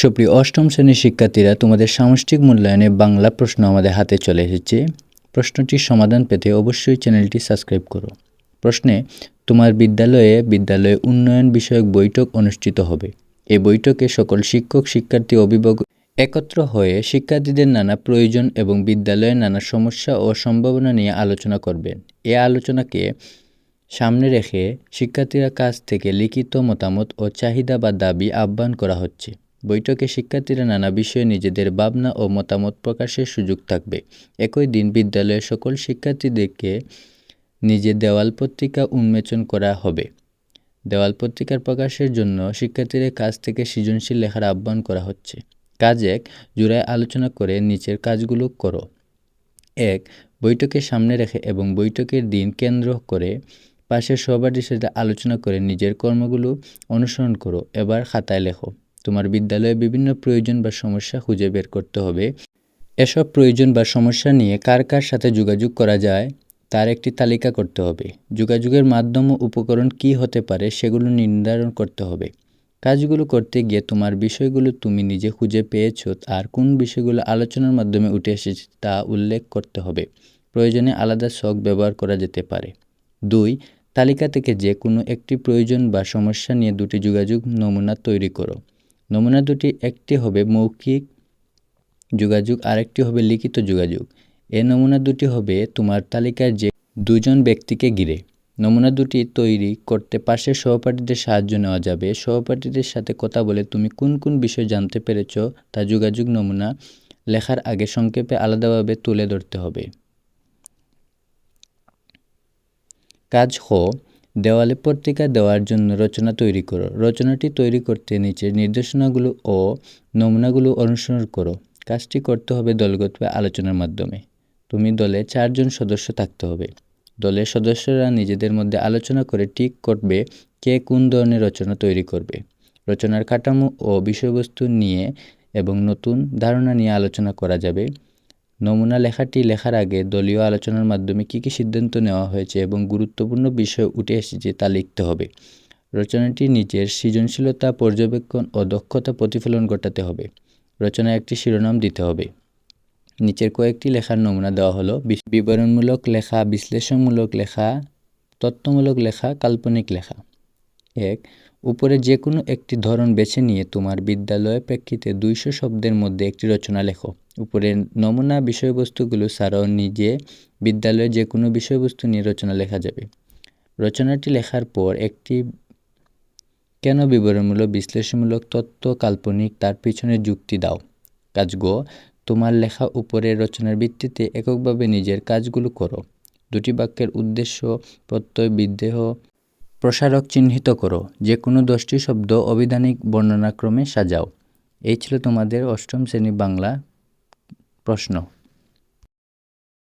সুপ্রিয় অষ্টম শ্রেণির শিক্ষার্থীরা, তোমাদের সামষ্টিক মূল্যায়নে বাংলা প্রশ্ন আমাদের হাতে চলে এসেছে। প্রশ্নটির সমাধান পেতে অবশ্যই চ্যানেলটি সাবস্ক্রাইব করো। প্রশ্নে, তোমার বিদ্যালয়ে বিদ্যালয়ে উন্নয়ন বিষয়ক বৈঠক অনুষ্ঠিত হবে। এই বৈঠকে সকল শিক্ষক, শিক্ষার্থী, অভিভাবক একত্র হয়ে শিক্ষার্থীদের নানা প্রয়োজন এবং বিদ্যালয়ের নানা সমস্যা ও সম্ভাবনা নিয়ে আলোচনা করবেন। এ আলোচনাকে সামনে রেখে শিক্ষার্থীরা কাছ থেকে লিখিত মতামত ও চাহিদা বা দাবি আহ্বান করা হচ্ছে। বৈঠকে শিক্ষার্থীরা নানা বিষয়ে নিজেদের ভাবনা ও মতামত প্রকাশের সুযোগ থাকবে। একই দিন বিদ্যালয়ের সকল শিক্ষার্থীদেরকে নিজের দেওয়াল পত্রিকা উন্মোচন করা হবে। দেওয়াল পত্রিকার প্রকাশের জন্য শিক্ষার্থীদের কাছ থেকে সৃজনশীল লেখার আহ্বান করা হচ্ছে। কাজ এক, জোড়ায় আলোচনা করে নিচের কাজগুলো করো। এক, বৈঠকের সামনে রেখে এবং বৈঠকের দিন কেন্দ্র করে পাশের সহপাঠীর সাথে আলোচনা করে নিজের কর্মগুলো অনুসরণ করো। এবার খাতায় লেখো। তোমার বিদ্যালয়ে বিভিন্ন প্রয়োজন বা সমস্যা খুঁজে বের করতে হবে। এসব প্রয়োজন বা সমস্যা নিয়ে কার কার সাথে যোগাযোগ করা যায়, তার একটি তালিকা করতে হবে। যোগাযোগের মাধ্যম ও উপকরণ কী হতে পারে সেগুলো নির্ধারণ করতে হবে। কাজগুলো করতে গিয়ে তোমার বিষয়গুলো তুমি নিজে খুঁজে পেয়েছ আর কোন বিষয়গুলো আলোচনার মাধ্যমে উঠে এসেছে তা উল্লেখ করতে হবে। প্রয়োজনে আলাদা শখ ব্যবহার করা যেতে পারে। দুই, তালিকা থেকে যে কোনো একটি প্রয়োজন বা সমস্যা নিয়ে দুটি যোগাযোগ নমুনা তৈরি করো। নমুনা দুটি, একটি হবে মৌখিক যোগাযোগ, আরেকটি হবে লিখিত যোগাযোগ। এ নমুনা দুটি হবে তোমার তালিকার যে দুজন ব্যক্তিকে ঘিরে। নমুনা দুটি তৈরি করতে পাশের সহপাঠীদের সাহায্য নেওয়া যাবে। সহপাঠীদের সাথে কথা বলে তুমি কোন কোন বিষয় জানতে পেরেছ তা যোগাযোগ নমুনা লেখার আগে সংক্ষেপে আলাদাভাবে তুলে ধরতে হবে। কাজ হ দেওয়ালে পত্রিকা দেওয়ার জন্য রচনা তৈরি করো। রচনাটি তৈরি করতে নিচের নির্দেশনাগুলো ও নমুনাগুলো অনুসরণ করো। কাজটি করতে হবে দলগত আলোচনার মাধ্যমে। তুমি দলে চারজন সদস্য থাকতে হবে। দলের সদস্যরা নিজেদের মধ্যে আলোচনা করে ঠিক করবে কে কোন ধরনের রচনা তৈরি করবে। রচনার কাঠামো ও বিষয়বস্তু নিয়ে এবং নতুন ধারণা নিয়ে আলোচনা করা যাবে। নমুনা লেখাটি লেখার আগে দলীয় আলোচনার মাধ্যমে কী কী সিদ্ধান্ত নেওয়া হয়েছে এবং গুরুত্বপূর্ণ বিষয় উঠে এসেছে তা লিখতে হবে। রচনাটি নিজের সৃজনশীলতা, পর্যবেক্ষণ ও দক্ষতা প্রতিফলন ঘটাতে হবে। রচনায় একটি শিরোনাম দিতে হবে। নিচের কয়েকটি লেখার নমুনা দেওয়া হলো। বিবরণমূলক লেখা, বিশ্লেষণমূলক লেখা, তত্ত্বমূলক লেখা, কাল্পনিক লেখা। এক উপরে যে কোনো একটি ধরন বেছে নিয়ে তোমার বিদ্যালয়ের প্রেক্ষিতে দুইশো শব্দের মধ্যে একটি রচনা লেখো। উপরের নমুনা বিষয়বস্তুগুলো ছাড়াও নিজে বিদ্যালয়ে যে কোনো বিষয়বস্তু নিয়ে রচনা লেখা যাবে। রচনাটি লেখার পর একটি কেন বিবরণমূলক বিশ্লেষণমূলক তত্ত্ব কাল্পনিক তার পিছনে যুক্তি দাও। কাজ গ, তোমার লেখা উপরের রচনার ভিত্তিতে এককভাবে নিজের কাজগুলো করো। দুটি বাক্যের উদ্দেশ্য, প্রত্যয় বিদেহ প্রসারক চিহ্নিত করো। যে কোনো দশটি শব্দ অবিধানিক বর্ণনাক্রমে সাজাও। এই ছিল তোমাদের অষ্টম শ্রেণি বাংলা প্রশ্ন।